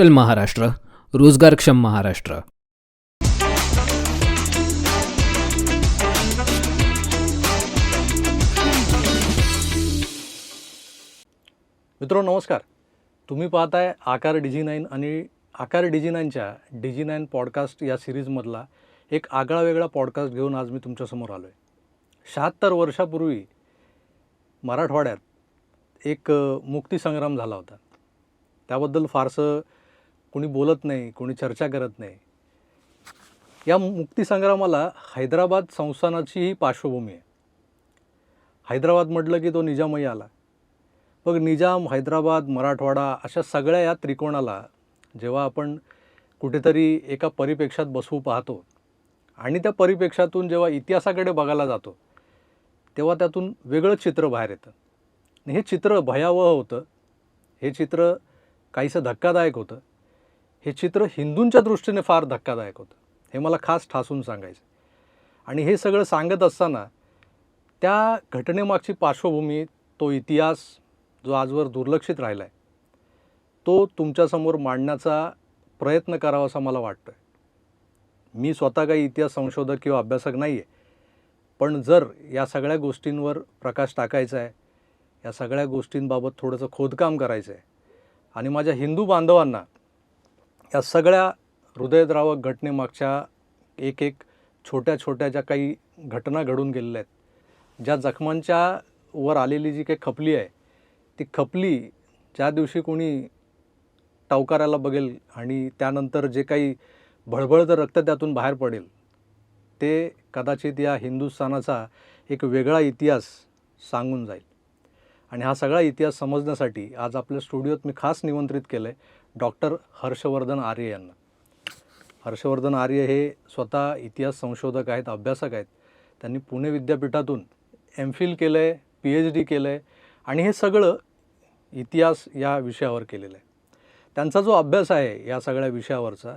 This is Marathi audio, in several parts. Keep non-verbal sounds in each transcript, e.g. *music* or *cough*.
कुशल महाराष्ट्र रोजगारक्षम महाराष्ट्र. मित्रो नमस्कार. तुम्ही पाहताय आकार डिजी नाईन आणि आकार डिजी नाईनच्या डिजी नाईन पॉडकास्ट या सिरीजमधला एक आगळा वेगळा पॉडकास्ट घेऊन आज मी तुमच्यासमोर आलो आहे शहात्तर वर्षापूर्वी मराठवाड्यात एक मुक्तीसंग्राम झाला होता. त्याबद्दल फारसं कोणी बोलत नाही कोणी चर्चा करत नाही. या मुक्तीसंग्रामाला हैदराबाद संस्थानाचीही पार्श्वभूमी आहे. हैदराबाद म्हटलं की तो निजामही आला. मग निजाम हैदराबाद मराठवाडा अशा सगळ्या या त्रिकोणाला जेव्हा आपण कुठेतरी एका परिपेक्षात बसवू पाहतो आणि त्या परिपेक्षातून जेव्हा इतिहासाकडे बघायला जातो तेव्हा त्यातून वेगळं चित्र बाहेर येतं. आणि हे चित्र भयावह होतं. हे चित्र काहीसं धक्कादायक होतं. हे चित्र हिंदूंच्या दृष्टीने फार धक्कादायक होतं. हे मला खास ठासून सांगायचं आणि हे सगळं सांगत असताना त्या घटनेमागची पार्श्वभूमी तो इतिहास जो आजवर दुर्लक्षित राहिला आहे तो तुमच्यासमोर मांडण्याचा प्रयत्न करावा असं मला वाटतं आहे मी स्वतः काही इतिहास संशोधक किंवा अभ्यासक नाही आहे पण जर या सगळ्या गोष्टींवर प्रकाश टाकायचा आहे या सगळ्या गोष्टींबाबत थोडंसं खोदकाम करायचं आहे आणि माझ्या हिंदू बांधवांना या सगळ्या हृदयद्रावक घटनेमागच्या एक एक छोट्या छोट्या ज्या काही घटना घडून गेलेल्या आहेत ज्या जखमांच्या वर आलेली जी काही खपली आहे ती खपली ज्या दिवशी कोणी टावकाराला बघेल आणि त्यानंतर जे काही भळभळतं रक्त त्यातून बाहेर पडेल ते कदाचित या हिंदुस्थानाचा एक वेगळा इतिहास सांगून जाईल. आणि हा सगळा इतिहास समजण्यासाठी आज आपल्या स्टुडिओत मी खास निमंत्रित केलं आहे डॉक्टर हर्षवर्धन आर्य यांना. हर्षवर्धन आर्य हे स्वतः इतिहास संशोधक आहेत अभ्यासक आहेत. त्यांनी पुणे विद्यापीठातून एम फिल केलं आहे पी एच डी केलं आहे आणि हे सगळं इतिहास या विषयावर केलेलं आहे. त्यांचा जो अभ्यास आहे या सगळ्या विषयावरचा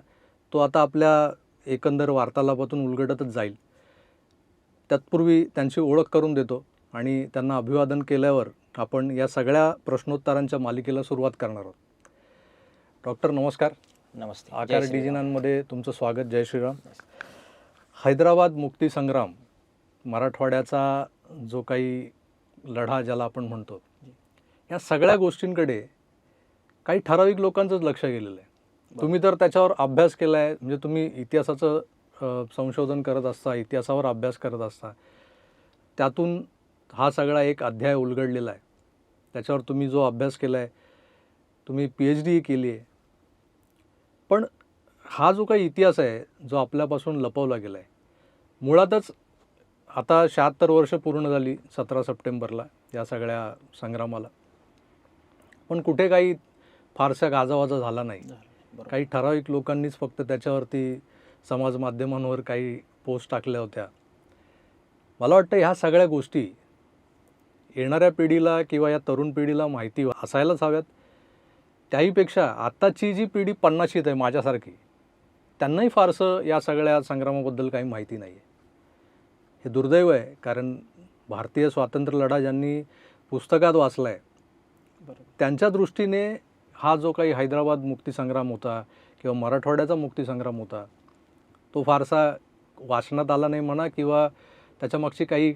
तो आता आपल्या एकंदर वार्तालापातून उलगडतच जाईल. तत्पूर्वी त्यांची ओळख करून देतो आणि त्यांना अभिवादन केल्यावर आपण या सगळ्या प्रश्नोत्तरांच्या मालिकेला सुरुवात करणार आहोत. डॉक्टर नमस्कार. नमस्ते. आकार डिजिनांमध्ये तुमचं स्वागत. जय श्रीराम. हैदराबाद मुक्तीसंग्राम मराठवाड्याचा जो काही लढा ज्याला आपण म्हणतो या सगळ्या गोष्टींकडे काही ठराविक लोकांचंच लक्ष गेलेलं आहे. तुम्ही तर त्याच्यावर अभ्यास केला आहे म्हणजे तुम्ही इतिहासाचं संशोधन करत असता इतिहासावर अभ्यास करत असता त्यातून हा सगळा एक अध्याय उलगडलेला आहे. त्याच्यावर तुम्ही जो अभ्यास केला आहे तुम्ही पी एच डी केली आहे. पण हा जो काही इतिहास आहे जो आपल्यापासून लपवला गेला आहे मुळातच आता शहात्तर वर्ष पूर्ण झाली सतरा सप्टेंबरला या सगळ्या संग्रामाला. पण कुठे काही फारसा गाजावाजा झाला नाही. काही ठराविक लोकांनीच फक्त त्याच्यावरती समाज माध्यमांवर काही पोस्ट टाकल्या होत्या. मला वाटतं ह्या सगळ्या गोष्टी येणाऱ्या पिढीला किंवा या तरुण पिढीला माहिती असायलाच हव्यात. त्याहीपेक्षा आत्ताची जी पिढी पन्नाशीत आहे माझ्यासारखी त्यांनाही फारसं या सगळ्या संग्रामाबद्दल काही माहिती नाही आहे हे दुर्दैव आहे कारण भारतीय स्वातंत्र्य लढा ज्यांनी पुस्तकात वाचला आहे त्यांच्या दृष्टीने हा जो काही हैदराबाद मुक्तीसंग्राम होता किंवा मराठवाड्याचा मुक्तीसंग्राम होता तो फारसा वाचण्यात आला नाही म्हणा किंवा त्याच्यामागची काही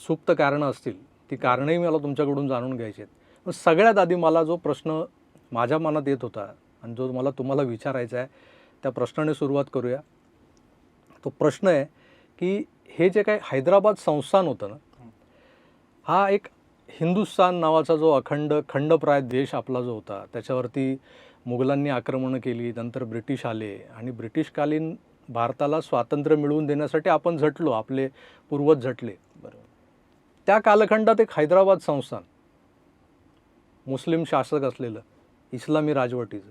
सुप्त कारणं असतील ती कारणंही मला तुमच्याकडून जाणून घ्यायची आहेत पण सगळ्यात आधी मला जो प्रश्न माझ्या मनात येत होता आणि जो मला तुम्हाला विचारायचा आहे त्या प्रश्नाने सुरुवात करूया. तो प्रश्न आहे की हे जे काही हैदराबाद संस्थान होतं ना हा एक हिंदुस्थान नावाचा जो अखंड खंडप्राय देश आपला जो होता त्याच्यावरती मुघलांनी आक्रमणं केली नंतर ब्रिटिश आले आणि ब्रिटिशकालीन भारताला स्वातंत्र्य मिळवून देण्यासाठी आपण झटलो आपले पूर्वज झटले. बरोबर. त्या कालखंडात एक हैदराबाद संस्थान मुस्लिम शासक असलेलं इस्लामी राजवटीचं.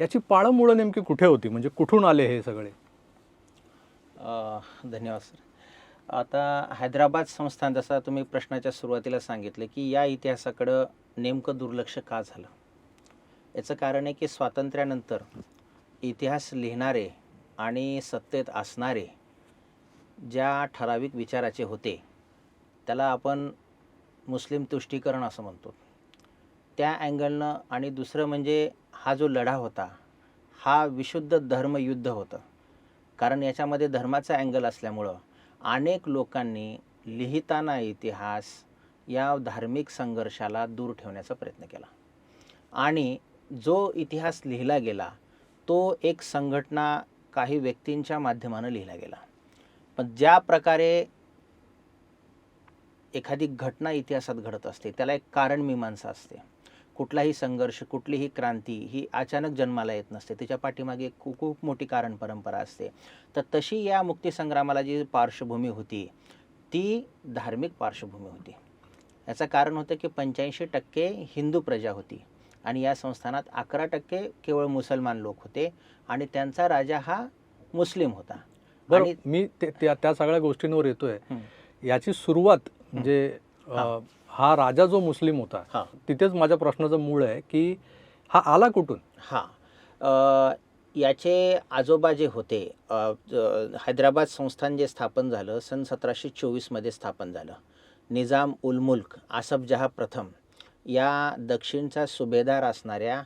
याची पाळंमुळं नेमकी कुठे होती? म्हणजे कुठून आले हे सगळे? धन्यवाद सर. आता हैदराबाद संस्थान जसा तुम्ही प्रश्नाच्या सुरुवातीला सांगितलं की या इतिहासाकडं नेमकं दुर्लक्ष का झालं? याचं कारण आहे की स्वातंत्र्यानंतर इतिहास लिहिणारे आणि सत्तेत असणारे ज्या ठराविक विचाराचे होते त्याला आपण मुस्लिम तुष्टीकरण असं म्हणतो. त्या अँगलनं आणि दुसरं म्हणजे हा जो लढा होता हा विशुद्ध धर्मयुद्ध होतं. कारण याच्यामध्ये धर्माचा अँगल असल्यामुळं अनेक लोकांनी लिहिताना इतिहास या धार्मिक संघर्षाला दूर ठेवण्याचा प्रयत्न केला. आणि जो इतिहास लिहिला गेला तो एक संघटना काही व्यक्तींच्या माध्यमानं लिहिला गेला. पण ज्या प्रकारे एखादी घटना इतिहासात घडत असते त्याला एक कारण मीमांसा असते. कुठलाही संघर्ष कुठलीही क्रांती ही अचानक जन्माला येत नसते. त्याच्या पाठीमागे खूप खूप मोठी कारण परंपरा असते. तर तशी या मुक्तीसंग्रामाला जी पार्श्वभूमी होती ती धार्मिक पार्श्वभूमी होती. याचं कारण होतं की पंच्याऐंशी टक्के हिंदू प्रजा होती आणि या संस्थानात अकरा टक्के केवळ मुसलमान लोक होते आणि त्यांचा राजा हा मुस्लिम होता. बरं आणि मी त्या त्या सगळ्या गोष्टींवर येतोय. याची सुरुवात म्हणजे हा राजा जो मुस्लिम होता हा. तिथेच माझ्या प्रश्नाचं मूळ आहे की हा आला कुठून? हां. याचे आजोबा जे होते हैदराबाद संस्थान जे स्थापन झालं सन सतराशे चोवीसमध्ये स्थापन झालं. निजाम उल मुल्क आसफजहा प्रथम या दक्षिणचा सुभेदार असणाऱ्या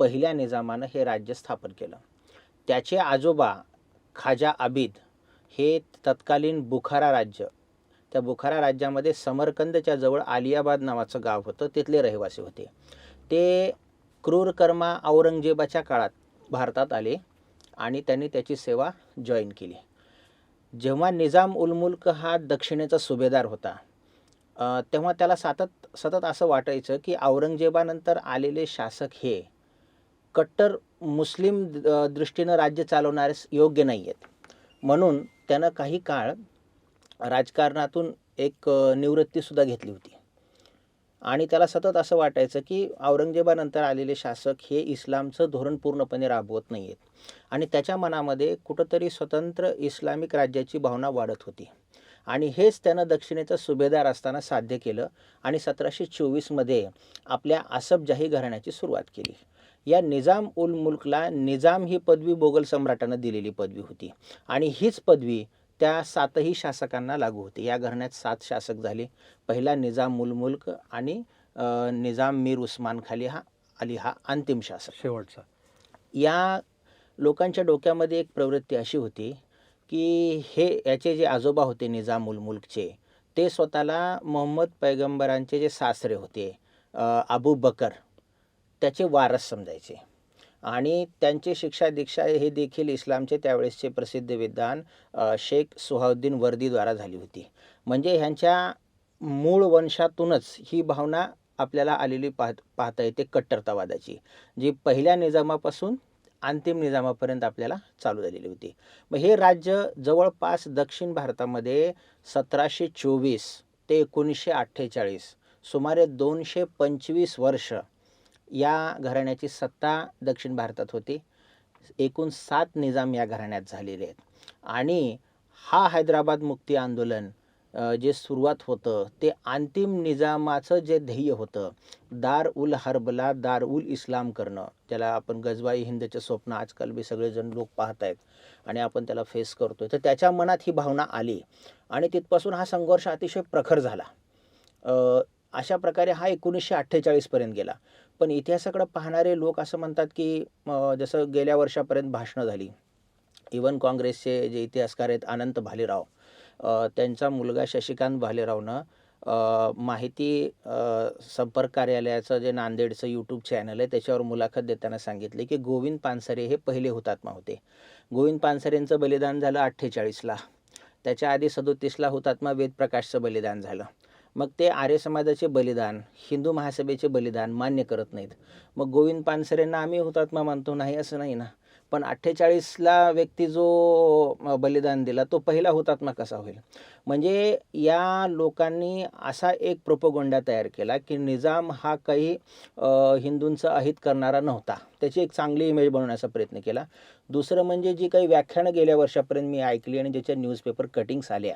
पहिल्या निजामानं हे राज्य स्थापन केलं. त्याचे आजोबा खाजा आबिद हे तत्कालीन बुखारा राज्य त्या बुखारा राज्यामध्ये समरकंदच्या जवळ आलियाबाद नावाचं गाव होतं तिथले रहिवासी होते. ते क्रूरकर्मा औरंगजेबाच्या काळात भारतात आले आणि त्यांनी त्याची सेवा जॉईन केली. जेव्हा निजाम उलमुल्क हा दक्षिणेचा सुभेदार होता तेव्हा त्याला सतत सतत असं वाटायचं की औरंगजेबानंतर आलेले शासक हे कट्टर मुस्लिम दृष्टीनं राज्य चालवणारे योग्य नाही आहेत म्हणून त्यानं काही काळ राजकारणातून एक निवृत्तीसुद्धा घेतली होती. आणि त्याला सतत असं वाटायचं की औरंगजेबानंतर आलेले शासक हे इस्लामचं धोरण पूर्णपणे राबवत नाही आहेत आणि त्याच्या मनामध्ये कुठंतरी स्वतंत्र इस्लामिक राज्याची भावना वाढत होती. आणि हेच त्यानं दक्षिणेचा सुभेदार असताना साध्य केलं आणि सतराशे चोवीसमध्ये आपल्या आसफजाही घराण्याची सुरुवात केली. या निजाम उल मुल्कला निजाम ही पदवी मोगल सम्राटानं दिलेली पदवी होती. आणि हीच पदवी त्या सातही शासकांना लागू होती. या घराण्यात सात शासक झाले. पहिला निजाम उल मुल्क आणि निजाम मीर उस्मान खाली हा अली हा अंतिम शासक. शेवटचा. या लोकांच्या डोक्यामध्ये एक प्रवृत्ती अशी होती की हे याचे जे आजोबा होते निजाम उल मुल्कचे ते स्वतःला मोहम्मद पैगंबरांचे जे सासरे होते अबू बकर त्याचे वारस समजायचे. आणि त्यांची शिक्षा दीक्षा हे देखील इस्लामचे त्यावेळेसचे प्रसिद्ध विद्वान शेख सुहाउद्दीन वर्दीद्वारा झाली होती. म्हणजे ह्यांच्या मूळ वंशातूनच ही भावना आपल्याला आलेली पाहत पाहता येते कट्टरतावादाची जी पहिल्या निजामापासून अंतिम निजामापर्यंत आपल्याला चालू झालेली होती. मग हे राज्य जवळपास दक्षिण भारतामध्ये सतराशे चोवीस ते एकोणीसशे अठ्ठेचाळीस सुमारे दोनशे पंचवीस वर्ष या घराण्याची सत्ता दक्षिण भारतात होती. एकूण सात निजाम या घराण्यात झालेले आहेत. आणि हा हैदराबाद मुक्ती आंदोलन जे सुरुवात होतं ते अंतिम निजामाचं जे ध्येय होतं दार उल हर्बला दार उल इस्लाम करणं ज्याला आपण गजवाई हिंदचे स्वप्न आजकाल बी सगळेजण लोक पाहत आहेत आणि आपण त्याला फेस करतोय. तर त्याच्या मनात ही भावना आली आणि तिथपासून हा संघर्ष अतिशय प्रखर झाला. अशा प्रकारे हा एकोणीसशे अठ्ठेचाळीसपर्यंत गेला. पण इतिहासाकडे पाहणारे लोक असं म्हणतात की जसं गेल्या वर्षापर्यंत भाषणं झाली. इवन काँग्रेसचे जे इतिहासकार आहेत अनंत भालेराव त्यांचा मुलगा शशिकांत भालेरावनं माहिती संपर्क कार्यालयाचं जे नांदेडचं यूट्यूब चॅनल आहे त्याच्यावर मुलाखत देताना सांगितले की गोविंद पानसरे हे पहिले हुतात्मा होते. गोविंद पानसरेंचं बलिदान झालं अठ्ठेचाळीसला. त्याच्या आधी सदोतीसला हुतात्मा वेदप्रकाशचं बलिदान झालं. मग ते आर्य समाजाचे बलिदान हिंदू महासभेचे बलिदान मान्य करत नाहीत. मग गोविंद पानसरेंना आम्ही हुतात्मा मानतो नाही असं नाही ना. पण अठ्ठेचाळीसला व्यक्ती जो बलिदान दिला तो पहिला हुतात्मा कसा होईल? म्हणजे या लोकांनी असा एक प्रोपोगोंडा तयार केला की निजाम हा काही हिंदूंचं अहित करणारा नव्हता. त्याची एक चांगली इमेज बनवण्याचा प्रयत्न केला. दुसरं म्हणजे जी काही व्याख्यानं गेल्या वर्षापर्यंत मी ऐकली आणि ज्याच्या न्यूजपेपर कटिंग्स आल्या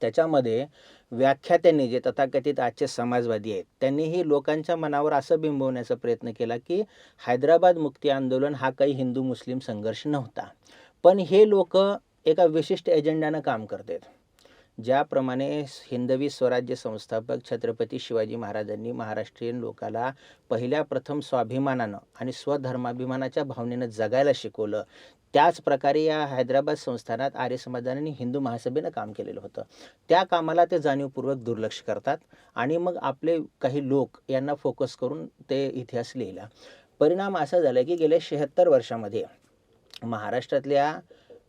त्याच्यामध्ये व्याख्यात्यांनी जे तथाकथित आजचे समाजवादी आहेत त्यांनीही लोकांच्या मनावर असं बिंबवण्याचा प्रयत्न केला की हैदराबाद मुक्ती आंदोलन हा काही हिंदू मुस्लिम संघर्ष नव्हता. पण हे लोक एका विशिष्ट एजेंडानं काम करतात. ज्याप्रमाणे हिंदवी स्वराज्य संस्थापक छत्रपती शिवाजी महाराजांनी महाराष्ट्रीयन लोकाला पहिल्या प्रथम स्वाभिमानानं आणि स्वधर्माभिमानाच्या भावनेनं जगायला शिकवलं त्याचप्रकारे या हैदराबाद संस्थानात आर्य समाजाने हिंदू महासभेनं काम केलेलं होतं. त्या कामाला ते जाणीवपूर्वक दुर्लक्ष करतात आणि मग आपले काही लोक यांना फोकस करून ते इतिहास लिहिला. परिणाम असा झाला की गेल्या शहात्तर वर्षामध्ये महाराष्ट्रातल्या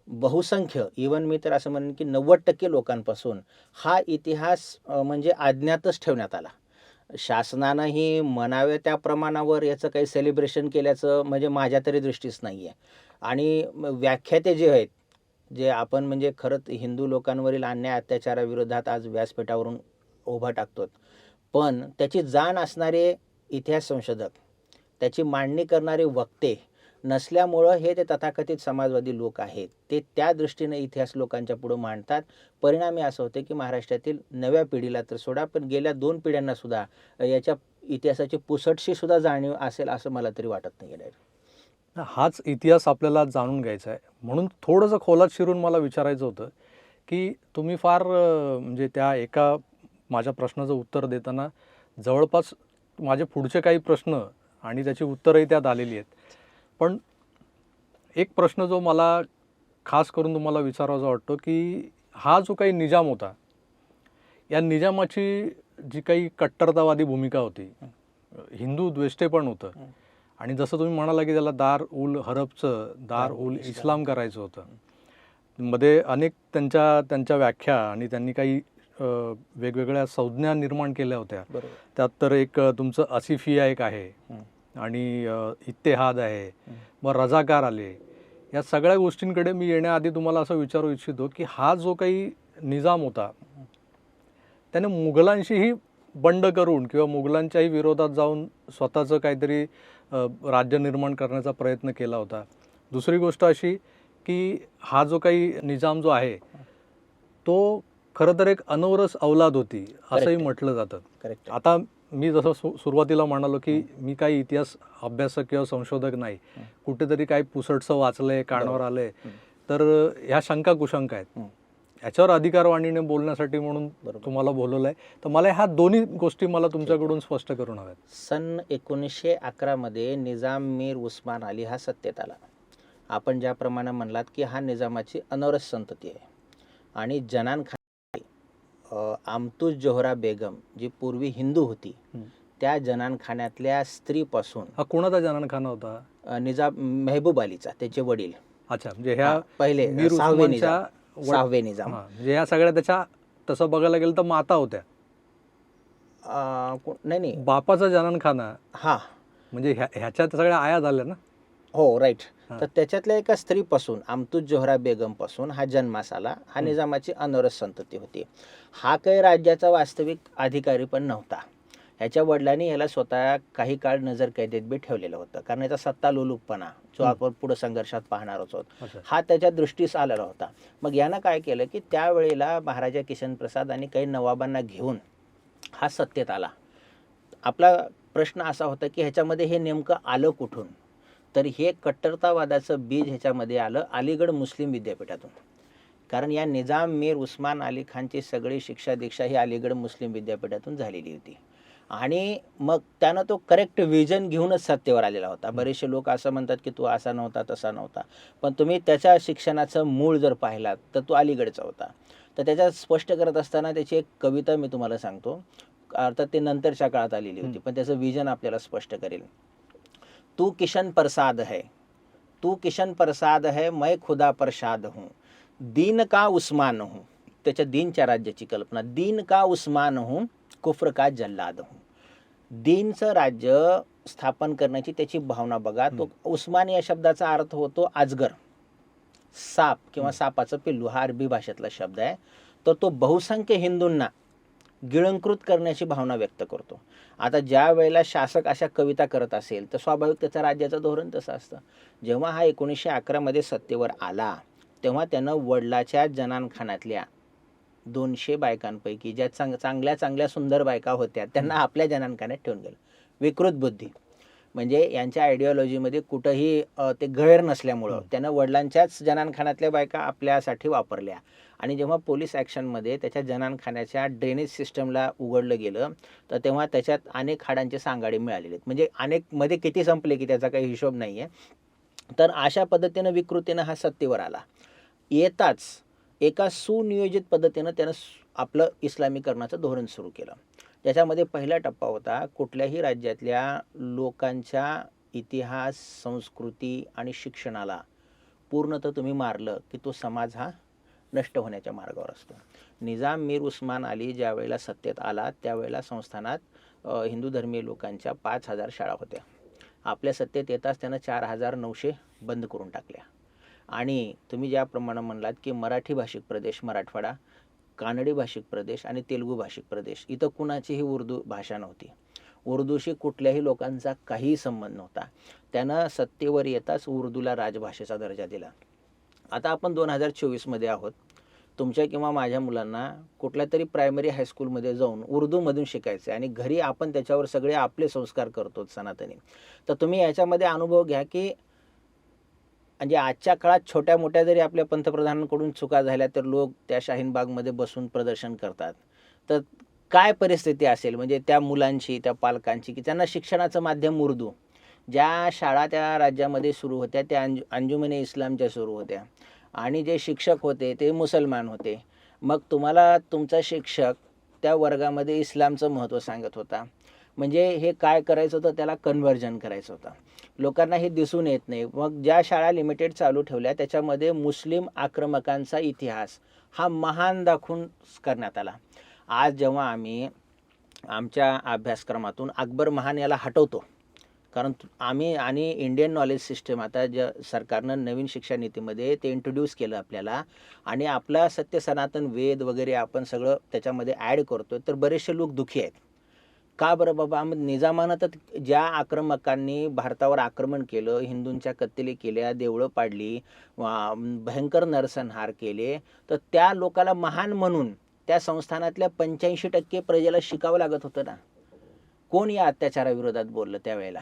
बहुसंख्य इवन मी तर असं म्हणेन की नव्वद टक्के लोकांपासून हा इतिहास म्हणजे अज्ञातच ठेवण्यात आला. शासनानंही म्हणावे त्या प्रमाणावर याचं काही सेलिब्रेशन केल्याचं म्हणजे माझ्या तरी दृष्टीच नाही आहे आणि व्याख्याते जे आहेत जे आपण म्हणजे खरंच हिंदू लोकांवरील अन्याय अत्याचाराविरोधात आज व्यासपीठावरून उभा टाकतो पण त्याची जाण असणारे इतिहास संशोधक त्याची मांडणी करणारे वक्ते नसल्यामुळं हे ते तथाकथित समाजवादी लोक आहेत. ते त्या दृष्टीने इतिहास लोकांच्या पुढं मांडतात. परिणामी असं होतं की महाराष्ट्रातील नव्या पिढीला तर सोडा पण गेल्या दोन पिढ्यांनासुद्धा याच्या इतिहासाची पुसटशी सुद्धा जाणीव असेल असं मला तरी वाटत नाही येणार हाच इतिहास आपल्याला जाणून घ्यायचा आहे. म्हणून थोडंसं खोलात शिरून मला विचारायचं होतं की तुम्ही फार म्हणजे त्या एका माझ्या प्रश्नाचं उत्तर देताना जवळपास माझे पुढचे काही प्रश्न आणि त्याची उत्तरही त्यात आलेली आहेत. पण एक प्रश्न जो मला खास करून तुम्हाला विचारायचा वाटतो की हा जो काही निजाम होता या निजामाची जी काही कट्टरतावादी भूमिका होती हिंदू द्वेष्टे पण होतं आणि जसं तुम्ही म्हणाला की त्याला दार उल हरबचं दार उल इस्लाम. करायचं होतं. मध्ये अनेक त्यांच्या त्यांच्या व्याख्या आणि त्यांनी काही वेगवेगळ्या संज्ञा निर्माण केल्या होत्या. त्यात तर एक तुमचं असिफिया एक आहे. आणि इत्तेहाद आहे. मग रजाकार आले. या सगळ्या गोष्टींकडे मी येण्याआधी तुम्हाला असं विचारू इच्छितो की हा जो काही निजाम होता त्याने मुघलांशीही बंड करून किंवा मुघलांच्याही विरोधात जाऊन स्वतःचं काहीतरी राज्य निर्माण करण्याचा प्रयत्न केला होता. दुसरी गोष्ट अशी की हा जो काही निजाम जो आहे तो खरं तर एक अनवरस अवलाद होती असंही. म्हटलं जातं. करेक्ट आता मी जसं सु सुरुवातीला म्हणालो की मी काही इतिहास अभ्यासक किंवा संशोधक नाही. कुठेतरी काही पुसटसं वाचलंय कानावर आलंय. तर ह्या शंका कुशंका आहेत. याच्यावर अधिकारवाणीने बोलण्यासाठी म्हणून. तुम्हाला बोलवलंय. तर मला ह्या दोन्ही गोष्टी मला तुमच्याकडून स्पष्ट करून हव्यात. सन एकोणीसशे अकरामध्ये निजाम मीर उस्मान अली हा सत्तेत आला. आपण ज्याप्रमाणे म्हणलात की हा निजामाची अनवरस संतती आहे. आणि जनान खान आमतुज जोहरा बेगम जी पूर्वी हिंदू होती. त्या जनान खाण्यातल्या स्त्रीपासून हा कोणाचा जानखाना होता? निजाम मेहबूब अलीचा त्याचे वडील. अच्छा म्हणजे ह्या पहिले सहावे निजाम हा, म्हणजे ह्या सगळ्या त्याच्या तसं बघायला गेलं तर माता होत्या. अ, नाही नाही. बापाचा जानखाना हा. म्हणजे ह्या ह्याच्या त्या सगळ्या आया झाल्या ना? हो राईट हा. तर त्याच्यातल्या एका स्त्रीपासून आमतुज जोहरा बेगमपासून हा जन्मास आला हा निजामाची अनवरस संतती होती. हा काही राज्याचा वास्तविक अधिकारी पण नव्हता. ह्याच्या वडिलांनी याला स्वतः काही काळ नजर कैदेत बी ठेवलेलं होतं. कारण याचा सत्ता लोलुपणा जो. आपण पुढे संघर्षात पाहणार अच्छा हा त्याच्या दृष्टीस आलेला होता. मग यानं काय केलं की त्यावेळेला महाराजा किशनप्रसाद आणि काही नवाबांना घेऊन हा सत्तेत आला. आपला प्रश्न असा होता की ह्याच्यामध्ये हे नेमकं आलं कुठून? तर हे कट्टरतावादाचं बीज ह्याच्यामध्ये आलं अलीगड मुस्लिम विद्यापीठातून. कारण या निजाम मीर उस्मान अली खानची सगळी शिक्षा दीक्षा ही अलीगड मुस्लिम विद्यापीठातून झालेली होती. आणि मग त्यानं तो करेक्ट विजन घेऊनच सत्तेवर आलेला होता. बरेचसे लोक असं म्हणतात की तू असा नव्हता तसा नव्हता. पण तुम्ही त्याच्या शिक्षणाचं मूळ जर पाहिलात तर तो अलीगडचा होता. तर त्याच्यात स्पष्ट करत असताना त्याची एक कविता मी तुम्हाला सांगतो. अर्थात ते नंतरच्या काळात आलेली होती पण त्याचं विजन आपल्याला स्पष्ट करेल. तू किशन प्रसाद है तू किशन प्रसाद है मैं खुदा प्रसाद हूँ. दीन का उस्मान हूँ. त्याच्या दीनच्या राज्याची कल्पना. दीन का उस्मान हूँ कुफ्र का जल्लाद? हूँ दीनचं राज्य स्थापन करण्याची त्याची भावना बघा. तो उस्मान या शब्दाचा अर्थ होतो आजगर. साप किंवा सापाचं पिल्लू हा अरबी भाषेतला शब्द आहे. तर तो बहुसंख्य हिंदूंना गिळंकृत करण्याची भावना व्यक्त करतो. आता ज्या वेळेला शासक अशा कविता करत असेल तर स्वाभाविक त्याचं राज्याचं धोरण तसं असतं. जेव्हा हा एकोणीसशे अकरामध्ये सत्तेवर आला तेव्हा त्यानं वडिलाच्या जनानखानातल्या दोनशे बायकांपैकी ज्या चांग चांगल्या चांगल्या सुंदर बायका होत्या त्यांना आपल्या जनानखान्यात ठेवून गेलं. विकृत बुद्धी. म्हणजे यांच्या आयडिओलॉजीमध्ये कुठंही ते गैर नसल्यामुळं त्यानं वडिलांच्याच जनानखान्यातल्या बायका आपल्यासाठी वापरल्या. आणि जेव्हा पोलीस ॲक्शनमध्ये त्याच्या जनानखान्याच्या ड्रेनेज सिस्टमला उघडलं गेलं तर तेव्हा त्याच्यात अनेक हाडांचे सांगाडे मिळालेले आहेत. म्हणजे अनेकमध्ये किती संपले की त्याचा काही हिशोब नाही आहे तर अशा पद्धतीनं विकृतीनं हा सत्तेवर आला. येताच एका सुनियोजित पद्धतीनं त्यानं आपलं इस्लामीकरणाचं धोरण सुरू केलं. त्याच्यामध्ये पहिला टप्पा होता कुठल्याही राज्यातल्या लोकांच्या इतिहास संस्कृती आणि शिक्षणाला पूर्णतः तुम्ही मारलं की तो समाज हा नष्ट होण्याच्या मार्गावर असतो. निजाम मीर उस्मान अली ज्यावेळेला सत्तेत आला त्यावेळेला संस्थानात हिंदू धर्मीय लोकांच्या पाच हजार शाळा होत्या. आपल्या सत्तेत येताच त्यानं चार हजार नऊशे बंद करून टाकल्या. आणि तुम्ही ज्याप्रमाणे म्हणलात की मराठी भाषिक प्रदेश मराठवाडा कानडी भाषिक प्रदेश आणि तेलुगू भाषिक प्रदेश इथं कुणाचीही उर्दू भाषा नव्हती. उर्दूशी कुठल्याही लोकांचा काहीही संबंध नव्हता. त्यानं सत्तेवर येताच उर्दूला राजभाषेचा दर्जा दिला. आता आपण दोन हजार चोवीसमध्ये आहोत. तुमच्या किंवा माझ्या मुलांना कुठल्या तरी प्रायमरी हायस्कूलमध्ये जाऊन उर्दूमधून शिकायचं आहे आणि घरी आपण त्याच्यावर सगळे आपले संस्कार करतो सनातनी. तर तुम्ही याच्यामध्ये अनुभव घ्या की म्हणजे आजच्या काळात छोट्या मोठ्या जरी आपल्या पंतप्रधानांकडून चुका झाल्या तर लोक त्या शाहीन बागमध्ये बसून प्रदर्शन करतात. तर काय परिस्थिती असेल? म्हणजे त्या मुलांची त्या पालकांची की त्यांना शिक्षणाचं माध्यम उर्दू ज्या शाळा त्या राज्यामध्ये सुरू होत्या त्या अंजु अंजुमने इस्लामच्या सुरू होत्या. आणि जे शिक्षक होते ते मुसलमान होते. मग तुम्हाला तुमचा शिक्षक त्या वर्गामध्ये इस्लामचं महत्त्व सांगत होता. म्हणजे हे काय करायचं होतं? त्याला कन्व्हर्जन करायचं होतं. लोकांना हे दिसून येत नाही. मग ज्या शाळा लिमिटेड चालू ठेवल्या त्याच्यामध्ये मुस्लिम आक्रमकांचा इतिहास हा महान दाखवून करण्यात आला. आज जेव्हा आम्ही आमच्या अभ्यासक्रमातून अकबर महान याला हटवतो कारण आम्ही आणि इंडियन नॉलेज सिस्टम आता ज्या सरकारनं नवीन शिक्षा नीतीमध्ये ते इंट्रोड्यूस केलं आपल्याला आणि आपला सत्य सनातन वेद वगैरे आपण सगळं त्याच्यामध्ये ॲड करतो तर बरेचसे लोक दुखी आहेत. का बरं बाबा? मग निजामानं तर ज्या आक्रमकांनी भारतावर आक्रमण केलं हिंदूंच्या कत्तली केल्या देवळं पाडली भयंकर नरसंहार केले तर त्या लोकाला महान म्हणून त्या संस्थानातल्या पंच्याऐंशी टक्के प्रजेला शिकावं लागत होतं ना? कोण या अत्याचाराविरोधात बोललं त्यावेळेला?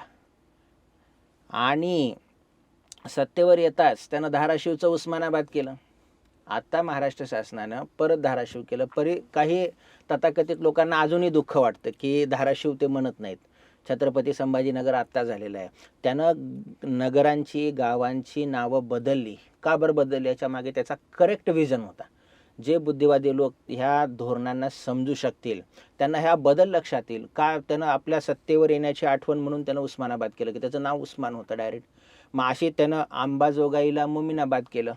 आणि सत्तेवर येताच त्यानं धाराशिवचं उस्मानाबाद केलं. आता महाराष्ट्र शासनानं परत धाराशिव केलं. परी काही तथाकथित लोकांना अजूनही दुःख वाटतं की धाराशिव ते म्हणत नाहीत. छत्रपती संभाजीनगर आत्ता झालेलं आहे. त्यानं नगरांची गावांची नावं बदलली. का बरं बदलली? याच्या मागे त्याचा करेक्ट विजन होता. जे बुद्धिवादी लोक ह्या धोरणांना समजू शकतील त्यांना ह्या बदल लक्षात येईल. का त्यानं आपल्या सत्तेवर येण्याची आठवण म्हणून त्यानं उस्मानाबाद केलं? की त्याचं नाव उस्मान होतं डायरेक्ट मग अशी त्यानं अंबाजोगाईला मुमिनाबाद केलं.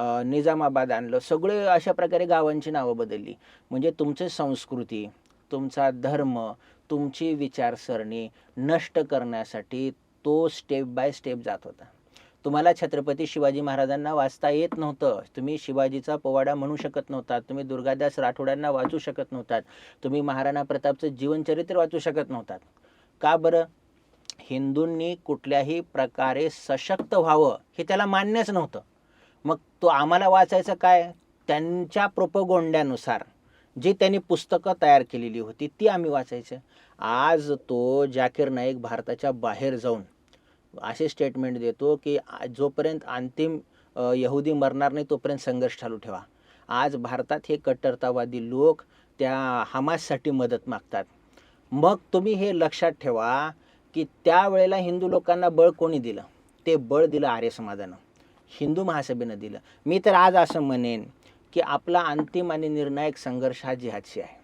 निजामाबाद आणलं. सगळे अशा प्रकारे गावांची नावं बदलली. म्हणजे तुमची संस्कृती तुमचा धर्म तुमची विचारसरणी नष्ट करण्यासाठी तो स्टेप बाय स्टेप जात होता. तुम्हाला छत्रपती शिवाजी महाराजांना वाचता येत नव्हतं. तुम्ही शिवाजीचा पोवाडा म्हणू शकत नव्हता तुम्ही दुर्गादास राठोडांना वाचू शकत नव्हतात. तुम्ही महाराणा प्रतापचं जीवनचरित्र वाचू शकत नव्हतात. का बरं? हिंदूंनी कुठल्याही प्रकारे सशक्त व्हावं हे त्याला मान्यच नव्हतं. मग तो आम्हाला वाचायचं काय? त्यांच्या प्रोपगोंड्यानुसार जी त्यांनी पुस्तकं तयार केलेली होती ती आम्ही वाचायचं. आज तो जाकीर नाईक भारताच्या बाहेर जाऊन असे स्टेटमेंट देतो की जोपर्यंत अंतिम यहुदी मरणार नाही तोपर्यंत संघर्ष चालू ठेवा. आज भारतात हे कट्टरतावादी लोक त्या हमाससाठी मदत मागतात. मग तुम्ही हे लक्षात ठेवा की त्यावेळेला हिंदू लोकांना बळ कोणी दिलं? ते बळ दिलं आर्य समाजानं. हिंदू महासभेनं दिलं. मी तर आज असं म्हणेन की आपला अंतिम आणि निर्णायक संघर्ष हा जिहादशी आहे.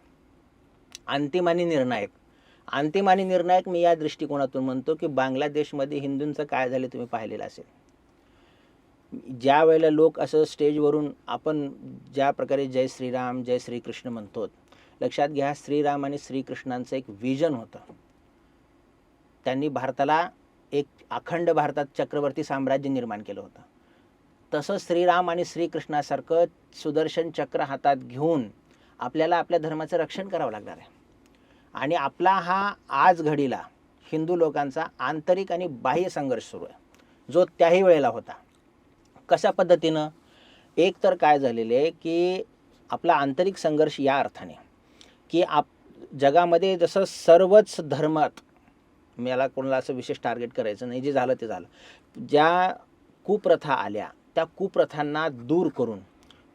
अंतिम आणि निर्णायक. अंतिम आणि निर्णायक मी या दृष्टिकोनातून म्हणतो की बांगलादेशमध्ये हिंदूंचं काय झालं तुम्ही पाहिलेलं असेल. ज्या वेळेला लोक असं स्टेजवरून आपण ज्या प्रकारे जय श्रीराम जय श्रीकृष्ण म्हणतो लक्षात घ्या श्रीराम आणि श्रीकृष्णांचं एक विजन होतं. त्यांनी भारताला एक अखंड भारतात चक्रवर्ती साम्राज्य निर्माण केलं होतं. तसं श्रीराम आणि श्रीकृष्णासारखं सुदर्शन चक्र हातात घेऊन आपल्याला आपल्या धर्माचं रक्षण करावं लागणार आहे. आणि आपला हा आज घडीला हिंदू लोकांचा आंतरिक आणि बाह्य संघर्ष सुरू आहे. जो त्याही वेळेला होता. कशा पद्धतीनं? एक तर काय झालेलं आहे की आपला आंतरिक संघर्ष या अर्थाने की आप जगामध्ये जसं सर्वच धर्मात मला कोणाला असं विशेष टार्गेट करायचं नाही जे झालं ते झालं. ज्या कुप्रथा आल्या त्या कुप्रथांना दूर करून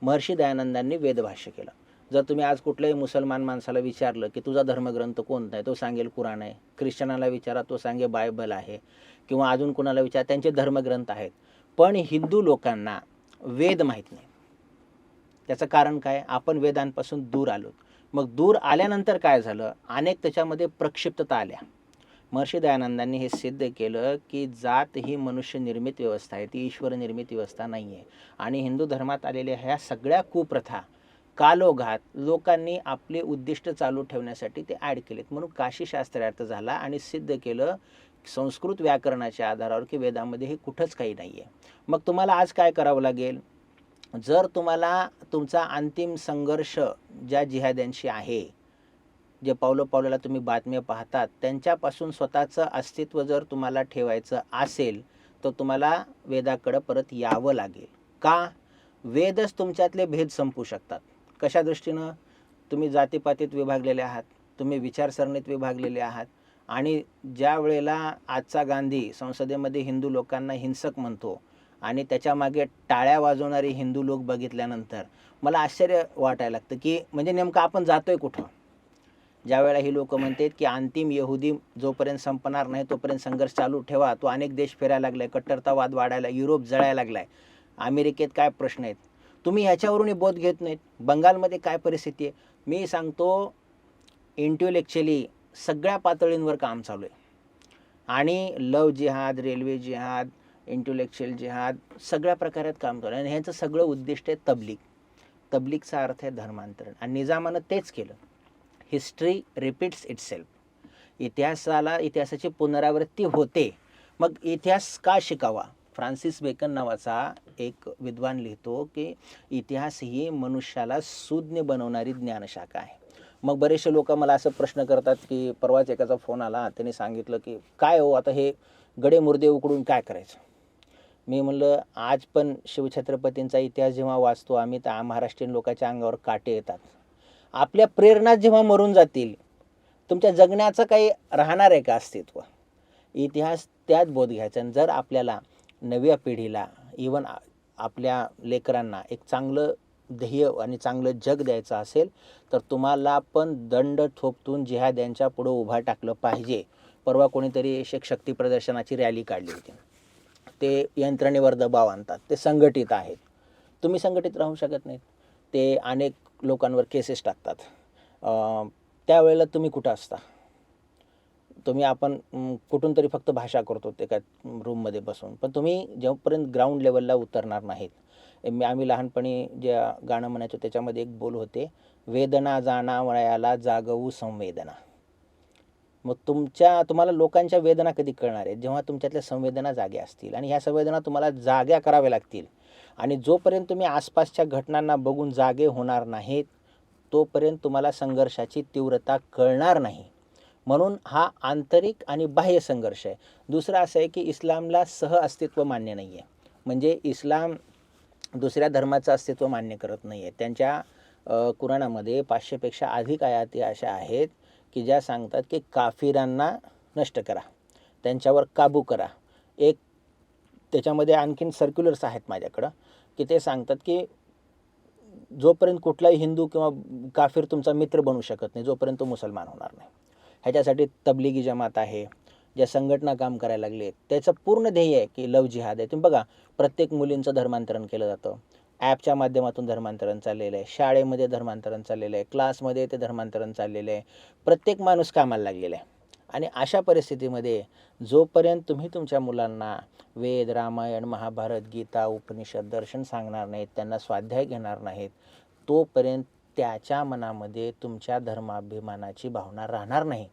महर्षी दयानंदांनी वेदभाष्य केलं. जर तुम्ही आज कुठल्याही मुसलमान माणसाला विचारलं की तुझा धर्मग्रंथ कोणता आहे तो सांगेल कुराण आहे. ख्रिश्चनाला विचारा तो सांगे बायबल आहे. किंवा अजून कोणाला विचार त्यांचे धर्मग्रंथ आहेत. पण हिंदू लोकांना वेद माहीत नाही. त्याचं कारण काय? आपण वेदांपासून दूर आलो मग दूर आल्यानंतर काय झालं? अनेक त्याच्यामध्ये प्रक्षिप्तता आल्या. महर्षी दयानंदांनी हे सिद्ध केलं की जात ही मनुष्य निर्मित व्यवस्था आहे ती ईश्वर निर्मित व्यवस्था नाही आहे. आणि हिंदू धर्मात आलेल्या ह्या सगळ्या कुप्रथा कालोघात लोकांनी आपले उद्दिष्ट चालू ठेवण्यासाठी ते ॲड केलेत. म्हणून काशी शास्त्रार्थ झाला आणि सिद्ध केलं संस्कृत व्याकरणाच्या आधारावर की वेदामध्ये हे कुठंच काही नाही आहे मग तुम्हाला आज काय करावं लागेल? जर तुम्हाला तुमचा अंतिम संघर्ष ज्या जिहाद्यांशी आहे जे पावलं पावलाला तुम्ही बातम्या पाहतात त्यांच्यापासून स्वतःचं अस्तित्व जर तुम्हाला ठेवायचं असेल तर तुम्हाला वेदाकडं परत यावं लागेल. का? वेदच तुमच्यातले भेद संपू शकतात. कशा दृष्टीनं? तुम्ही जातीपातीत विभागलेले आहात तुम्ही विचारसरणीत विभागलेले आहात आणि ज्या वेळेला आजचा गांधी संसदेमध्ये हिंदू लोकांना हिंसक म्हणतो आणि त्याच्यामागे टाळ्या वाजवणारे हिंदू लोक बघितल्यानंतर मला आश्चर्य वाटायला लागतं की म्हणजे नेमकं आपण जातोय कुठं? ज्यावेळेला ही लोक म्हणतात की अंतिम यहुदी जोपर्यंत संपणार नाही तोपर्यंत संघर्ष चालू ठेवा. तो अनेक देश फिरायला लागलाय. कट्टरतावाद वाढायला युरोप जळायला लागलाय. अमेरिकेत काय प्रश्न आहेत? तुम्ही ह्याच्यावरूनही बोध घेत नाहीत. बंगालमध्ये काय परिस्थिती आहे? मी सांगतो इंटेलेक्च्युअली सगळ्या पातळींवर काम चालू आहे. आणि लव जिहाद रेल्वे जिहाद इंटेलेक्च्युअल जिहाद सगळ्या प्रकारात काम चालू आहे. आणि ह्याचं सगळं उद्दिष्ट आहे तबलीग. तबलीगचा अर्थ आहे धर्मांतरण. आणि निजामानं तेच केलं. हिस्ट्री रिपीट्स इटसेल्फ इतिहासाला इतिहासाची पुनरावृत्ती होते. मग इतिहास का शिकावा? फ्रान्सिस बेकन नावाचा एक विद्वान लिहितो की इतिहास ही मनुष्याला सुज्ञ बनवणारी ज्ञानशाखा आहे. मग बरेचसे लोक मला असं प्रश्न करतात की परवाच एकाचा फोन आला त्यांनी सांगितलं की काय हो आता हे गडे मुर्दे उकडून काय करायचं? मी म्हणलं आज पण शिवछत्रपतींचा इतिहास जेव्हा वाचतो आम्ही तर महाराष्ट्रीयन लोकांच्या अंगावर काटे येतात. आपल्या प्रेरणा जेव्हा मरून जातील तुमच्या जगण्याचं काही राहणार आहे का अस्तित्व? इतिहास त्यात बोध घ्यायचा आणि जर आपल्याला नव्या पिढीला इवन आपल्या लेकरांना एक चांगलं ध्येय आणि चांगलं जग द्यायचं असेल तर तुम्हाला पण दंड थोपतून जिहाद यांच्या पुढं उभा टाकलं पाहिजे. परवा कोणीतरी एक शक्ती प्रदर्शनाची रॅली काढली होती. ते यंत्रणेवर दबाव आणतात. ते संघटित आहेत. तुम्ही संघटित राहू शकत नाहीत. ते अनेक लोकांवर केसेस टाकतात. त्यावेळेला तुम्ही कुठं असता? तुम्ही आपण कुठून तरी फक्त भाषा करतो ते काय रूममध्ये बसून. पण तुम्ही जेव्हापर्यंत ग्राउंड लेवलला उतरणार नाहीत मी आम्ही लहानपणी जे गाणं म्हणायचो त्याच्यामध्ये एक बोल होते वेदना जाणा वयाला जागवू संवेदना. मग तुमच्या तुम्हाला लोकांच्या वेदना कधी कळणार आहेत? जेव्हा तुमच्यातल्या संवेदना जाग्या असतील आणि ह्या संवेदना तुम्हाला जाग्या कराव्या लागतील आणि जोपर्यंत तुम्ही आसपासच्या घटनांना बघून जागे होणार नाहीत तोपर्यंत तुम्हाला संघर्षाची तीव्रता कळणार नाही. म्हणून हा आंतरिक आणि बाह्य संघर्ष आहे. दुसरं असं आहे की इस्लामला सह अस्तित्व मान्य नाही आहे म्हणजे इस्लाम दुसऱ्या धर्माचं अस्तित्व मान्य करत नाही आहे त्यांच्या कुराणामध्ये पाचशेपेक्षा अधिक आयाती अशा आहेत की ज्या सांगतात की काफिरांना नष्ट करा. त्यांच्यावर काबू करा. एक त्याच्यामध्ये आणखीन सर्क्युलर्स आहेत माझ्याकडं. की ते सांगतात की जोपर्यंत कुठलाही हिंदू किंवा काफिर तुमचा मित्र बनू शकत नाही जोपर्यंत तो मुसलमान होणार नाही. ह्याच्यासाठी तबलिगी जमात आहे ज्या संघटना काम करायला लागले त्याचं पूर्ण ध्येय आहे की लव जिहाद आहे. तुम्ही बघा प्रत्येक मुलींचं धर्मांतरण केलं जातं. ॲपच्या माध्यमातून धर्मांतरण चाललेलं आहे शाळेमध्ये धर्मांतरण चाललेलं आहे क्लासमध्ये ते धर्मांतरण चाललेलं आहे. प्रत्येक माणूस कामाला लागलेला आहे. आणि अशा परिस्थितीमध्ये जोपर्यंत तुम्ही तुमच्या मुलांना वेद रामायण महाभारत गीता उपनिषद दर्शन सांगणार नाहीत त्यांना स्वाध्याय घेणार नाहीत तोपर्यंत त्याच्या मनामध्ये तुमच्या धर्माभिमानाची भावना राहणार नाही.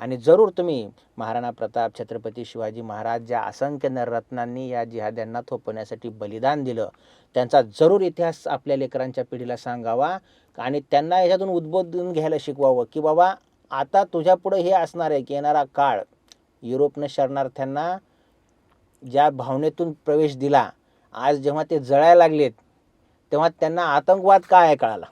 आणि जरूर तुम्ही महाराणा प्रताप छत्रपती शिवाजी महाराज ज्या असंख्य नररत्नांनी या जिहाद्यांना थोपवण्यासाठी बलिदान दिलं त्यांचा जरूर इतिहास आपल्या लेकरांच्या पिढीला सांगावा आणि त्यांना याच्यातून उद्बोधन घ्यायला शिकवावं की बाबा आता तुझ्यापुढं हे असणार आहे की येणारा काळ युरोपनं शरणार्थ्यांना ज्या भावनेतून प्रवेश दिला आज जेव्हा ते जळायला लागलेत तेव्हा त्यांना आतंकवाद काय आहे कळाला?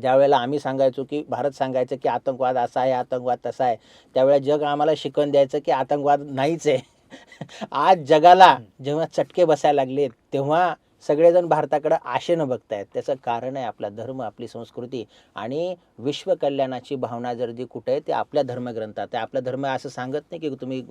ज्या वेळेला आम्ही सांगायचो की भारत सांगायचं की आतंकवाद असा आहे आतंकवाद तसा आहे त्यावेळेला जग आम्हाला शिकवून द्यायचं की आतंकवाद नाहीच आहे. *laughs* आज जगाला जेव्हा चटके बसायला लागले तेव्हा सगळेजण भारताकडं आशेनं बघतायत. त्याचं कारण आहे आपला धर्म आपली संस्कृती आणि विश्वकल्याणाची भावना जर जी कुठे आहे ते आपल्या धर्मग्रंथात आहे. आपला धर्म असं सांगत नाही की तुम्ही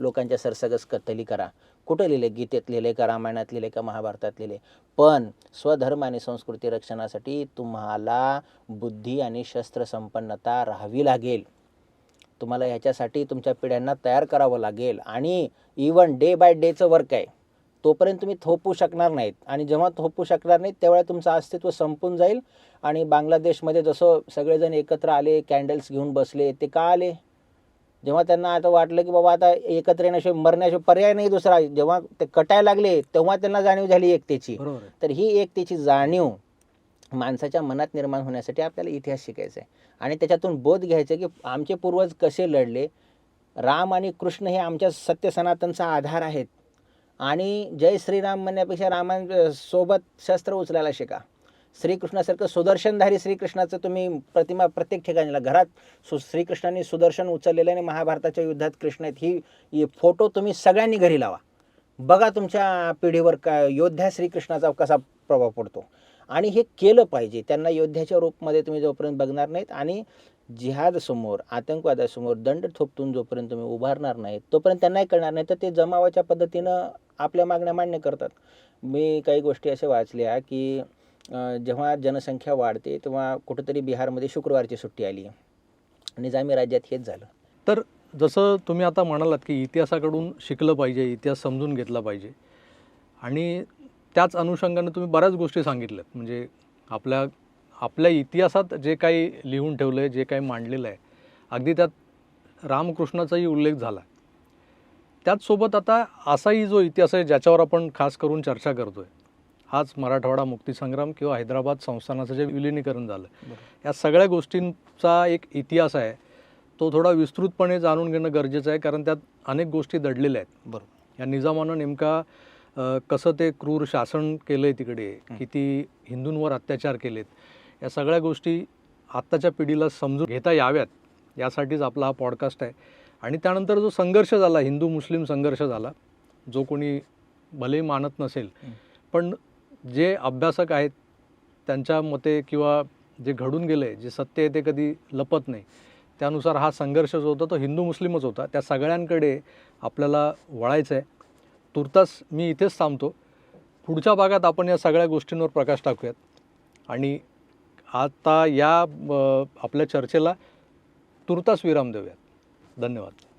लोकांच्या सरसगस कत्तली करा. कुठं लिहिले? गीतेत लिहिले का रामायणात लिहिले का महाभारतात लिहिले? पण स्वधर्म आणि संस्कृती रक्षणासाठी तुम्हाला बुद्धी आणि शस्त्रसंपन्नता राहावी लागेल. तुम्हाला ह्याच्यासाठी तुमच्या पिढ्यांना तयार करावं लागेल. आणि इवन डे बाय डेचं वर्क आहे. तोपर्यंत तुम्ही थोपू शकणार नाहीत. आणि जेव्हा थोपू शकणार नाहीत तेव्हा तुमचं अस्तित्व संपून जाईल आणि बांगलादेशमध्ये जसं सगळेजण एकत्र आले कॅन्डल्स घेऊन बसले ते का आले? जेव्हा त्यांना आता वाटलं की बाबा आता एकत्र येण्याशिवाय मरण्याशिवाय पर्याय नाही दुसरा. जेव्हा ते कटायला लागले तेव्हा त्यांना जाणीव झाली एकतेची. तर ही एकतेची जाणीव माणसाच्या मनात निर्माण होण्यासाठी आपल्याला इतिहास शिकायचा आहे. आणि त्याच्यातून बोध घ्यायचा की आमचे पूर्वज कसे लढले. राम आणि कृष्ण हे आमच्या सत्य सनातनचा आधार आहेत. आणि जय श्रीराम म्हणण्यापेक्षा रामांसोबत शस्त्र उचलायला शिका. श्रीकृष्णासारखं सुदर्शनधारी श्रीकृष्णाचं तुम्ही प्रतिमा प्रत्येक ठिकाणीला घरात सु श्रीकृष्णाने सुदर्शन उचललेलं आणि महाभारताच्या युद्धात कृष्ण आहेत. ही ही फोटो तुम्ही सगळ्यांनी घरी लावा. बघा तुमच्या पिढीवर का योद्ध्या श्रीकृष्णाचा कसा प्रभाव पडतो. आणि हे केलं पाहिजे. त्यांना योद्ध्याच्या रूपमध्ये तुम्ही जोपर्यंत बघणार नाहीत आणि जिहादसमोर आतंकवादासमोर दंड थोपटून जोपर्यंत तुम्ही उभारणार नाहीत तोपर्यंत त्यांनाही कळणार नाही. तर ते जमावाच्या पद्धतीनं आपल्या मागण्या मान्य करतात. मी काही गोष्टी अशा वाचल्या की जेव्हा जनसंख्या वाढते तेव्हा कुठंतरी बिहारमध्ये शुक्रवारची सुट्टी आली. निजामी राज्यात हेच झालं. तर जसं तुम्ही आता म्हणालात की इतिहासाकडून शिकलं पाहिजे इतिहास समजून घेतला पाहिजे. आणि त्याच अनुषंगाने तुम्ही बऱ्याच गोष्टी सांगितल्यात. म्हणजे आपल्या आपल्या इतिहासात जे काही लिहून ठेवलं आहे जे काही मांडलेलं आहे अगदी त्यात रामकृष्णाचाही उल्लेख झाला. त्याचसोबत आता असाही जो इतिहास आहे ज्याच्यावर आपण खास करून चर्चा करतो आहे हाच मराठवाडा मुक्तीसंग्राम किंवा हैदराबाद संस्थानाचं जे विलिनीकरण झालं या सगळ्या गोष्टींचा एक इतिहास आहे. तो थोडा विस्तृतपणे जाणून घेणं गरजेचं आहे कारण त्यात अनेक गोष्टी दडलेल्या आहेत. बरोबर या निजामानं नेमका कसं ते क्रूर शासन केलं आहे तिकडे किती हिंदूंवर अत्याचार केलेत या सगळ्या गोष्टी आत्ताच्या पिढीला समजून घेता याव्यात यासाठीच आपला हा पॉडकास्ट आहे. आणि त्यानंतर जो संघर्ष झाला हिंदू मुस्लिम संघर्ष झाला जो कोणी भलेही मानत नसेल पण जे अभ्यासक आहेत त्यांच्या मते किंवा जे घडून गेलं आहे जे सत्य आहे ते कधी लपत नाही त्यानुसार हा संघर्ष जो होता तो हिंदू मुस्लिमच होता. त्या सगळ्यांकडे आपल्याला वळायचं आहे तुर्तास मी इथेच थांबतो. पुढच्या भागात आपण या सगळ्या गोष्टींवर प्रकाश टाकूयात. आणि आता या आपल्या चर्चेला तुर्तास विराम देऊयात. धन्यवाद.